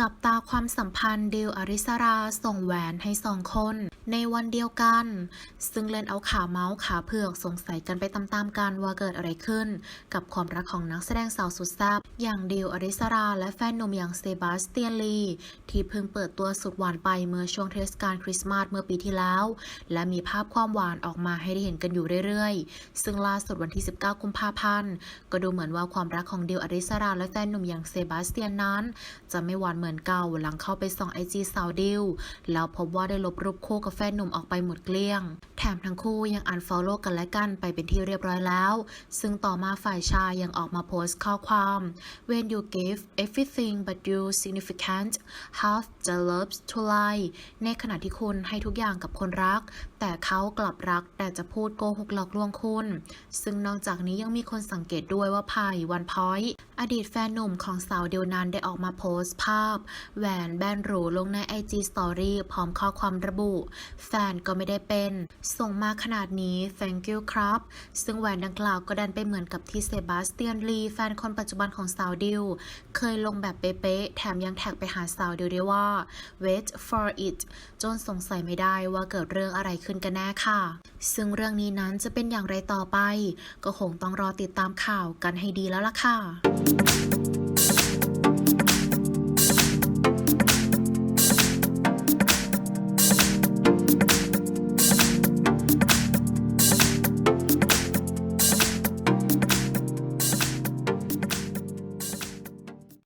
จับตาความสัมพันธ์ดิวอริสราส่งแหวนให้สองคน ในวันเดียวกัน ซึ่งเล่นเอาขาเมาส์ขาเผือกสงสัยกันไปตามๆกันว่าเกิดอะไรขึ้น กับความรักของนักแสดงสาวสุดแซ่บอย่างดิวอริสราและแฟนหนุ่มอย่างเซบาสเตียนลีที่เพิ่งเปิดตัวสุดหวานไปเมื่อช่วงเทศกาลคริสต์มาสเมื่อปีที่แล้ว และมีภาพความหวานออกมาให้ได้เห็นกันอยู่เรื่อยๆ ซึ่งล่าสุดวันที่ 19 กุมภาพันธ์ก็ดูเหมือนว่าความรักของดิวอริสราและแฟนหนุ่มอย่างเซบาสเตียนนั้น จะไม่หวานมือนเก่าหลังเข้าไปส่องไอจีสาวดิวแล้วพบว่าได้ลบรูปคู่กับแฟนหนุ่มออกไปหมดเกลี้ยงแถมทั้งคู่ยังอันฟอลโล่กันและกันไปเป็นที่เรียบร้อยแล้ว ซึ่งต่อมาฝ่ายชายยังออกมาโพสต์ข้อความ When you give everything but you significant half the loves to lie ในขณะที่คุณให้ทุกอย่างกับคนรัก แต่เขากลับรักแต่จะพูดโกหกหลอกลวงคุณ ซึ่งนอกจากนี้ยังมีคนสังเกตด้วยว่าไผ่วันพอยอดีตแฟนหนุ่มของสาวเดียวนั้นได้ออกมาโพสต์ภาพ แหวนแบนหรูลงใน IG Story พร้อมข้อความระบุ แฟนก็ไม่ได้เป็นส่งมาขนาดนี้ thank you ครับ ซึ่งแหวนดังกล่าวก็ดันไปเหมือนกับที่เซบาสเตียนลีแฟนคนปัจจุบันของสาวดิว เคยลงแบบเป๊ะๆ แถมยังแท็กไปหาสาวดิวด้วยว่า wait for it จนสงสัยไม่ได้ว่าเกิดเรื่องอะไรขึ้นกันแน่ค่ะ ซึ่งเรื่องนี้นั้นจะเป็นอย่างไรต่อไป ก็คงต้องรอติดตามข่าวกันให้ดีแล้วล่ะค่ะ